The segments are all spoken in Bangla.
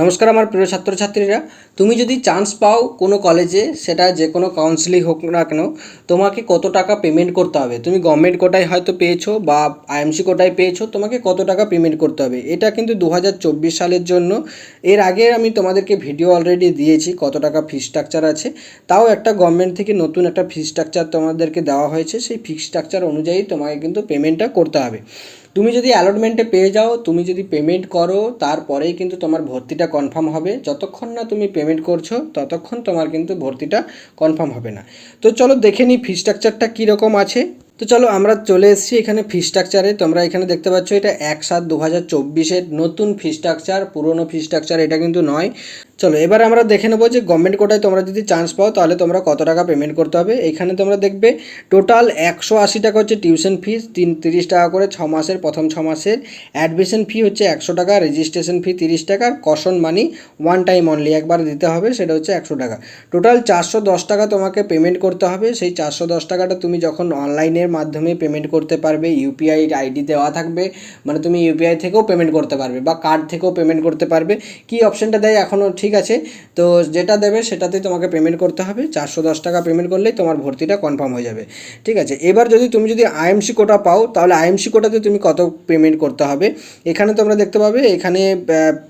নমস্কার আমার প্রিয় ছাত্রছাত্রীরা। তুমি যদি চান্স পাও কোনো কলেজে সেটা যে কোনো কাউন্সিলিং হোক না কেন, তোমাকে কত টাকা পেমেন্ট করতে হবে? তুমি গভর্নমেন্ট কোটায় হয়তো পেয়েছ বা আইএমসি কোটায় পেয়েছ, তোমাকে কত টাকা পেমেন্ট করতে হবে? এটা কিন্তু দু হাজার চব্বিশ সালের জন্য। এর আগে আমি তোমাদেরকে ভিডিও অলরেডি দিয়েছি কত টাকা ফি স্ট্রাকচার আছে। তাও একটা গভর্নমেন্ট থেকে নতুন একটা ফি স্ট্রাকচার তোমাদেরকে দেওয়া হয়েছে। সেই ফি স্ট্রাকচার অনুযায়ী তোমাকে কিন্তু পেমেন্টটা করতে হবে। তুমি যদি অ্যালটমেন্টে পেয়ে যাও, তুমি যদি পেমেন্ট করো, তারপরেই কিন্তু তোমার ভর্তিটা কনফার্ম হবে। যতক্ষণ না তুমি পেমেন্ট করছ, ততক্ষণ তোমার কিন্তু ভর্তিটা কনফার্ম হবে না। তো চলো দেখে নিই ফি স্ট্রাকচারটা কীরকম আছে। তো চলো আমরা চলে এসেছি এখানে ফি স্ট্রাকচারে তোমরা এখানে দেখতে পাচ্ছ এটা এক সাত দু হাজার চব্বিশের নতুন ফি স্ট্রাকচার পুরনো ফি স্ট্রাকচার এটা কিন্তু নয়। চলো, এবার আমরা দেখে নেব যে গভর্নমেন্ট কোটায় তোমরা যদি চান্স পাও, তাহলে তোমরা কত টাকা পেমেন্ট করতে হবে। এখানে তোমরা দেখবে টোটাল একশো আশি টাকা হচ্ছে টিউশন ফিস তিন তিরিশ টাকা করে ছ মাসের, প্রথম ছ মাসের। অ্যাডমিশন ফি হচ্ছে একশো টাকা রেজিস্ট্রেশন ফি তিরিশ টাকা, আর caution money one time only একবার দিতে হবে, সেটা হচ্ছে একশো টাকা। টোটাল চারশো দশ টাকা তোমাকে পেমেন্ট করতে হবে। সেই চারশো দশ টাকাটা তুমি যখন অনলাইনের মাধ্যমে পেমেন্ট করতে পারবে ইউপিআই আইডি দেওয়া থাকবে মানে তুমি ইউপিআই থেকেও পেমেন্ট করতে পারবে বা কার্ড থেকেও পেমেন্ট করতে পারবে। কি অপশনটা দেয় এখনও ঠিক আছে, তো যেটা দেবে সেটাতেই তোমাকে পেমেন্ট করতে হবে। চারশো দশ টাকা পেমেন্ট করলেই তোমার ভর্তিটা কনফার্ম হয়ে যাবে। ঠিক আছে, এবার যদি তুমি যদি আইএমসি কোটা পাও, তাহলে আইএমসি কোটাতে তুমি কত পেমেন্ট করতে হবে? এখানে তোমরা দেখতে পাবে, এখানে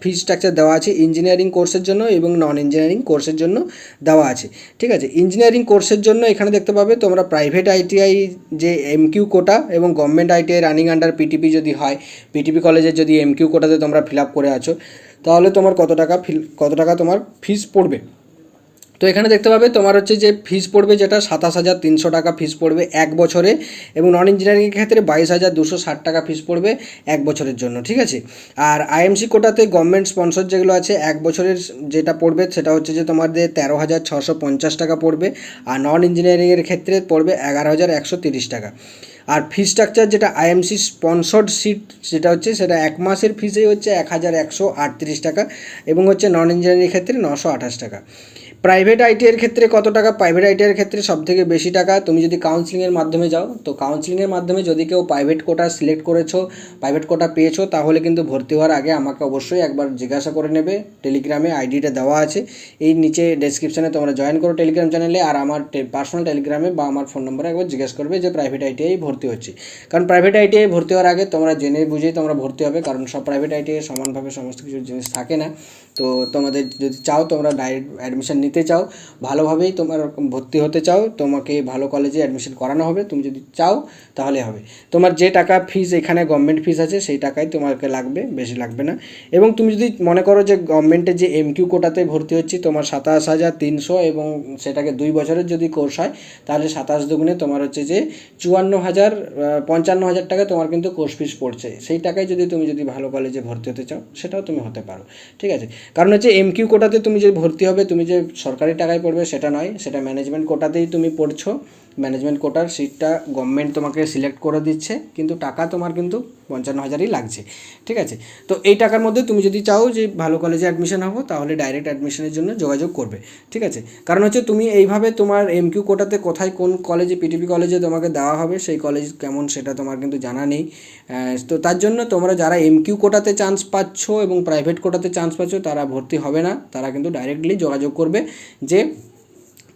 ফি স্ট্রাকচার দেওয়া আছে ইঞ্জিনিয়ারিং কোর্সের জন্য এবং নন ইঞ্জিনিয়ারিং কোর্সের জন্য দেওয়া আছে। ঠিক আছে ইঞ্জিনিয়ারিং কোর্সের জন্য এখানে দেখতে পাবে তোমরা প্রাইভেট আইটিআই যে এমকিউ কোটা এবং government ITI running under PTP যদি হয় পিটিপি কলেজের যদি এমকিউ কোটাতে তোমরা ফিল আপ করে আছো, তাহলে তোমার কত টাকা ফিল কত টাকা তোমার ফিস পড়বে? তো এখানে দেখতে পাবে তোমার হচ্ছে যে ফিস পড়বে যেটা সাতাশ হাজার তিনশো টাকা ফিস পড়বে এক বছরে এবং নন ইঞ্জিনিয়ারিংয়ের ক্ষেত্রে বাইশ হাজার দুশো ষাট টাকা ফিস পড়বে এক বছরের জন্য, ঠিক আছে? আর আইএমসি কোটাতে গভর্নমেন্ট স্পন্সর যেগুলো আছে, এক বছরের যেটা পড়বে সেটা হচ্ছে যে তোমাদের তেরো হাজার ছশো পঞ্চাশ টাকা পড়বে আর নন ইঞ্জিনিয়ারিংয়ের ক্ষেত্রে পড়বে এগারো হাজার একশো তিরিশ টাকা। আর ফি স্ট্রাকচার যেটা আইএমসি স্পন্সর্ড সিট যেটা হচ্ছে সেটা এক মাসের ফিসেই হচ্ছে এক হাজার একশো আটত্রিশ টাকা এবং হচ্ছে নন ইঞ্জিনিয়ারিংয়ের ক্ষেত্রে নশো আঠাশ টাকা। প্রাইভেট আইটিআইয়ের ক্ষেত্রে কত টাকা? প্রাইভেট আইটিআইয়ের ক্ষেত্রে সব থেকে বেশি টাকা। তুমি যদি কাউন্সিলিংয়ের মাধ্যমে যাও, তো কাউন্সিলিংয়ের মাধ্যমে যদি কেউ প্রাইভেট কোটা সিলেক্ট করেছ প্রাইভেট কোটা পেয়েছ, তাহলে কিন্তু ভর্তি হওয়ার আগে আমাকে অবশ্যই একবার জিজ্ঞাসা করে নেবে। টেলিগ্রামে আইডিটা দেওয়া আছে। এই নিচে ডেসক্রিপশানে তোমরা জয়েন করো টেলিগ্রাম চ্যানেলে আর আমার পার্সোনাল টেলিগ্রামে বা আমার ফোন নম্বরে একবার জিজ্ঞেস করবে যে প্রাইভেট আইটিআই ভর্তি হচ্ছে। কারণ প্রাইভেট আইটিআই ভর্তি হওয়ার আগে তোমরা জেনে বুঝেই তোমরা ভর্তি হবে, কারণ সব প্রাইভেট আইটিআই সমানভাবে সমস্ত কিছু জিনিস থাকে না। তো তোমাদের যদি চাও, তোমরা ডাইরেক্ট অ্যাডমিশন নিতে চাও, ভালোভাবেই তোমার ভর্তি হতে চাও, তোমাকে ভালো কলেজে অ্যাডমিশন করানো হবে। তুমি যদি চাও, তাহলে হবে। তোমার যে টাকা ফিস এখানে গভর্নমেন্ট ফিস আছে, সেই টাকাই তোমাকে লাগবে, বেশি লাগবে না। এবং তুমি যদি মনে করো যে গভর্নমেন্টের যে এমকিউ কোটাতে ভর্তি হচ্ছি, তোমার সাতাশ হাজার তিনশো এবং সেটাকে দুই বছরের যদি কোর্স হয়, তাহলে সাতাশ দুগুণে তোমার হচ্ছে যে চুয়ান্ন হাজার পঞ্চান্ন হাজার টাকা তোমার কিন্তু কোর্স ফিস পড়ছে। সেই টাকায় যদি তুমি যদি ভালো কলেজে ভর্তি হতে চাও, সেটাও তুমি হতে পারো। ঠিক আছে? কারণ হচ্ছে এমকিউ কোটাতে তুমি যে ভর্তি হবে, তুমি যে সরকারি টাকায় পড়বে সেটা নয়, সেটা ম্যানেজমেন্ট কোটাতেই তুমি পড়ছো। ম্যানেজমেন্ট কোটার সিটটা গভর্নমেন্ট তোমাকে সিলেক্ট করে দিচ্ছে, কিন্তু টাকা তোমার কিন্তু পঞ্চান্ন হাজারই লাগছে, ঠিক আছে? তো এই টাকার মধ্যে তুমি যদি চাও যে ভালো কলেজে অ্যাডমিশন হব, তাহলে ডাইরেক্ট অ্যাডমিশনের জন্য যোগাযোগ করবে, ঠিক আছে? কারণ হচ্ছে তুমি এইভাবে তোমার এমকিউ কোটাতে কোথায় কোন কলেজে পিটিপি কলেজে তোমাকে দেওয়া হবে, সেই কলেজ কেমন সেটা তোমার কিন্তু জানা নেই। তো তার জন্য তোমরা যারা এমকিউ কোটাতে চান্স পাচ্ছ এবং প্রাইভেট কোটাতে চান্স পাচ্ছ, তারা ভর্তি হবে না, তারা কিন্তু ডাইরেক্টলি যোগাযোগ করবে যে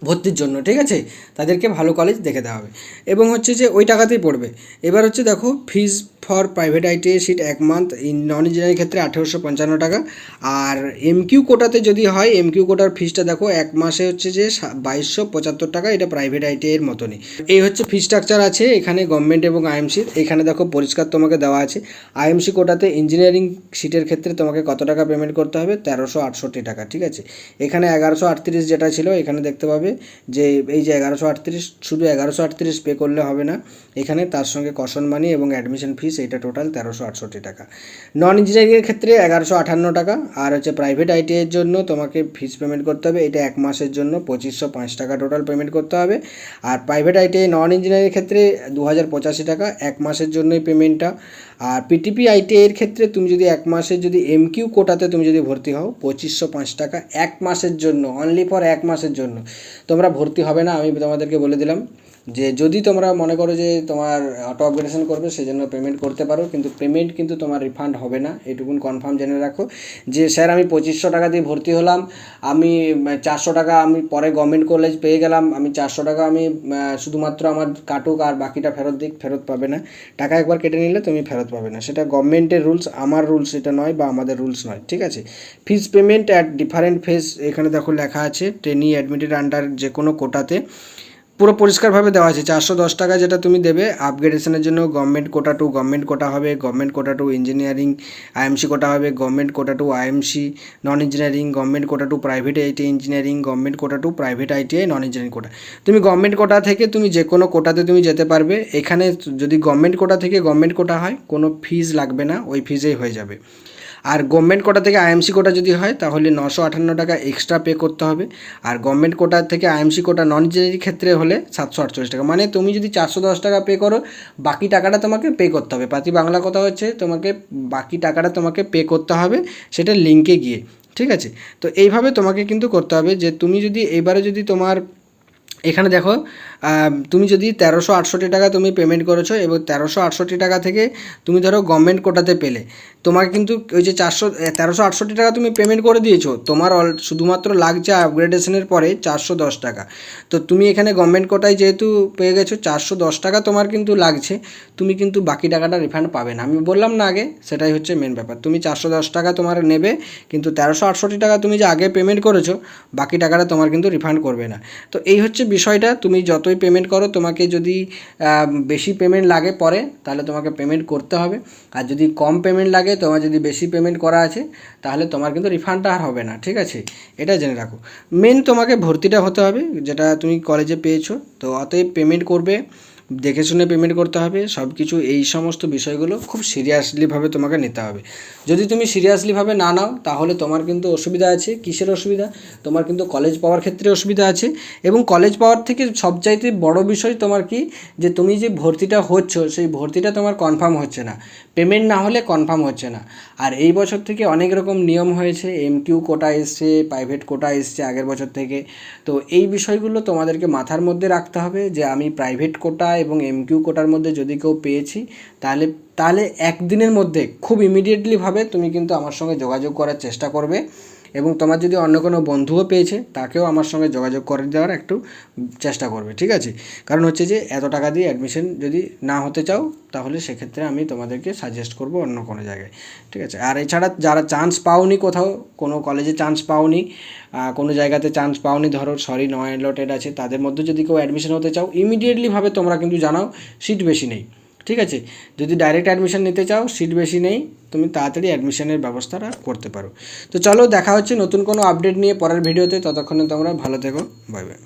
ভর্তির জন্য, ঠিক আছে? তাদেরকে ভালো কলেজ দেখে দেওয়া হবে। এবং হচ্ছে যে ওই টাকাতেই পড়বে। এবার হচ্ছে দেখো fees for private ITI seat এক মান্থ নন ইঞ্জিনিয়ারিং ক্ষেত্রে আঠেরোশো পঞ্চান্ন টাকা। আর এমকিউ কোটাতে যদি হয় এমকিউ কোটার ফিজটা দেখো, এক মাসে হচ্ছে যে বাইশশো পঁচাত্তর টাকা, এটা প্রাইভেট আইটিআই এর মতনই। এই হচ্ছে ফি স্ট্রাকচার আছে এখানে গভর্নমেন্ট এবং আইএমসির এখানে দেখো পরিষ্কার তোমাকে দেওয়া আছে। আইএমসি কোটাতে ইঞ্জিনিয়ারিং সিটের ক্ষেত্রে তোমাকে কত টাকা পেমেন্ট করতে হবে? তেরোশো আটষট্টি টাকা, ঠিক আছে? এখানে এগারোশো আটত্রিশ যেটা ছিল, এখানে দেখতে পাবে যে এই যে এগারোশো আটত্রিশ, শুধু এগারোশো আটত্রিশ পে করলে হবে না, এখানে তার সঙ্গে কশন মানি এবং অ্যাডমিশন ফিস এটা টোটাল তেরোশো আটষট্টি টাকা। নন ইঞ্জিনিয়ারিংয়ের ক্ষেত্রে এগারোশো আটান্ন টাকা, আর হচ্ছে প্রাইভেট আইটিআইয়ের জন্য তোমাকে ফিস পেমেন্ট করতে হবে, এটা এক মাসের জন্য পঁচিশশো পাঁচ টাকা টোটাল পেমেন্ট করতে হবে। আর প্রাইভেট আইটিআই নন ইঞ্জিনিয়ারিংয়ের ক্ষেত্রে দু হাজার পঁচাশি টাকা, এক মাসের জন্যই পেমেন্টটা আর পিটিপি আইটিআইয়ের ক্ষেত্রে তুমি যদি এক মাসের যদি এম কিউ কোটাতে তুমি যদি ভর্তি হও, পঁচিশশো পাঁচ টাকা এক মাসের জন্য অনলি ফর এক মাসের জন্য, তোমরা ভর্তি হবে না, আমি তোমাদেরকে বলে দিলাম। যে যদি তোমরা মনে করো যে তোমার অটো আপগ্রেডেশন করবে, সেজন্য পেমেন্ট করতে পারো, কিন্তু পেমেন্ট কিন্তু তোমার রিফান্ড হবে না। এটুকুন কনফার্ম জেনে রাখো। যে, স্যার, আমি পঁচিশশো টাকা দিয়ে ভর্তি হলাম। আমি চারশো টাকা আমি পরে গভর্নমেন্ট কলেজ পেয়ে গেলাম। আমি চারশো টাকা আমি শুধুমাত্র আমার কাটুক আর বাকিটা ফেরত দিক, ফেরত পাবে না। টাকা একবার কেটে নিলে তুমি ফেরত পাবে না। সেটা গভর্নমেন্টের রুলস আমার রুলস এটা নয় বা আমাদের রুলস নয়, ঠিক আছে? Fees payment at different phase এখানে দেখো লেখা আছে ট্রেনি অ্যাডমিটেড আন্ডার যে কোনো কোটাতে। পুরো পরিষ্কারভাবে দেওয়া আছে চারশো দশ টাকা যেটা তুমি দেবে আপগ্রেডেশনের জন্য government quota to government quota হবে government quota to engineering IMC quota হবে government quota to IMC non engineering government quota to private IT engineering government quota to private ITI non engineering quota তুমি গভর্নমেন্ট কোটা থেকে তুমি যে কোনো কোটাতে তুমি যেতে পারবে। এখানে যদি গভর্নমেন্ট কোটা থেকে গভর্নমেন্ট কোটা হয়, কোনো ফিজ লাগবে না, ওই ফিজেই হয়ে যাবে। আর গভর্নমেন্ট কোটা থেকে আইএমসি কোটা যদি হয়, তাহলে নশো আটান্ন টাকা এক্সট্রা পে করতে হবে। আর গভর্নমেন্ট কোটা থেকে আইএমসি কোটা নন ইঞ্জিনিয়ারিং ক্ষেত্রে হলে সাতশো আটচল্লিশ টাকা। মানে তুমি যদি চারশো দশ টাকা পে করো, বাকি টাকাটা তোমাকে পে করতে হবে। পাতি বাংলা কথা হচ্ছে, তোমাকে বাকি টাকাটা তোমাকে পে করতে হবে সেটা লিঙ্কে গিয়ে। ঠিক আছে? তো এইভাবে তোমাকে কিন্তু করতে হবে যে, তুমি যদি এবারে যদি তোমার এখানে দেখো তুমি যদি তেরোশো আটষট্টি টাকা তুমি পেমেন্ট করেছ এবং তেরোশো আটষট্টি টাকা থেকে তুমি ধরো গভর্নমেন্ট কোটাতে পেলে, তোমাকে কিন্তু ওই যে চারশো তেরোশো আটষট্টি টাকা তুমি পেমেন্ট করে দিয়েছ, তোমার অল, শুধুমাত্র লাগছে আপগ্রেডেশনের পরে চারশো দশ টাকা। তো তুমি এখানে গভর্নমেন্ট কোটায় যেহেতু পেয়ে গেছো, চারশো দশ টাকা তোমার কিন্তু লাগছে, তুমি কিন্তু বাকি টাকাটা রিফান্ড পাবে না। আমি বললাম না আগে, সেটাই হচ্ছে মেন ব্যাপার। তুমি চারশো দশ টাকা তোমার নেবে, কিন্তু তেরোশো আটষট্টি টাকা তুমি যে আগে পেমেন্ট করেছ, বাকি টাকাটা তোমার কিন্তু রিফান্ড করবে না। তো এই হচ্ছে বিষয়টা, তুমি যতই পেমেন্ট করো, তোমাকে যদি বেশি পেমেন্ট লাগে পরে, তাহলে তোমাকে পেমেন্ট করতে হবে। আর যদি কম পেমেন্ট লাগে, তোমার যদি বেশি পেমেন্ট করা আছে, তাহলে তোমার কিন্তু রিফান্ডটা আর হবে না, ঠিক আছে? এটা জেনে রাখো। মেন তোমাকে ভর্তিটা হতে হবে, যেটা তুমি কলেজে পেয়েছ। তো অতএব পেমেন্ট করবে দেখে শুনে পেমেন্ট করতে হবে সব কিছু এই সমস্ত বিষয়গুলো খুব সিরিয়াসলিভাবে তোমাকে নিতে হবে। যদি তুমি সিরিয়াসলিভাবে না নাও, তাহলে তোমার কিন্তু অসুবিধা আছে, কিসের অসুবিধা? তোমার কিন্তু কলেজ পাওয়ার ক্ষেত্রে অসুবিধা আছে এবং কলেজ পাওয়ার থেকে সবচাইতে বড় বিষয় তোমার কি? যে তুমি যে ভর্তিটা হচ্ছ, সেই ভর্তিটা তোমার কনফার্ম হচ্ছে না। পেমেন্ট না হলে কনফার্ম হচ্ছে না। আর এই বছর থেকে অনেক রকম নিয়ম হয়েছে এমকিউ কোটা এসছে প্রাইভেট কোটা এসছে আগের বছর থেকে। তো এই বিষয়গুলো তোমাদেরকে মাথার মধ্যে রাখতে হবে যে আমি প্রাইভেট কোটা এবং এমকিউ কোটার মধ্যে যদি কেউ পেয়েছি, তাহলে তাহলে একদিনের মধ্যে খুব ইমিডিয়েটলিভাবে তুমি কিন্তু আমার সঙ্গে যোগাযোগ করার চেষ্টা করবে। এবং তোমার যদি অন্য কোনো বন্ধুও পেয়েছে, তাকেও আমার সঙ্গে যোগাযোগ করে দেওয়ার একটু চেষ্টা করবে, ঠিক আছে? কারণ হচ্ছে যে, এত টাকা দিয়ে অ্যাডমিশন যদি না হতে চাও, তাহলে সেক্ষেত্রে আমি তোমাদেরকে সাজেস্ট করব অন্য কোনো জায়গায়, ঠিক আছে? আর এছাড়া যারা চান্স পাওনি কোথাও, কোনো কলেজে চান্স পাওনি কোনো জায়গাতে চান্স পাওনি, ধরো সরি নয় অ্যালটেড আছে, তাদের মধ্যে যদি কেউ অ্যাডমিশন হতে চাও ইমিডিয়েটলিভাবে তোমরা কিন্তু জানাও সিট বেশি নেই। ঠিক আছে? যদি ডাইরেক্ট অ্যাডমিশান নিতে চাও সিট বেশি নেই, তুমি তাড়াতাড়ি অ্যাডমিশনের ব্যবস্থাটা করতে পারো। তো চলো, দেখা হচ্ছে নতুন কোনো আপডেট নিয়ে পরের ভিডিওতে ততক্ষণে তোমরা ভালো থেকো। Bye bye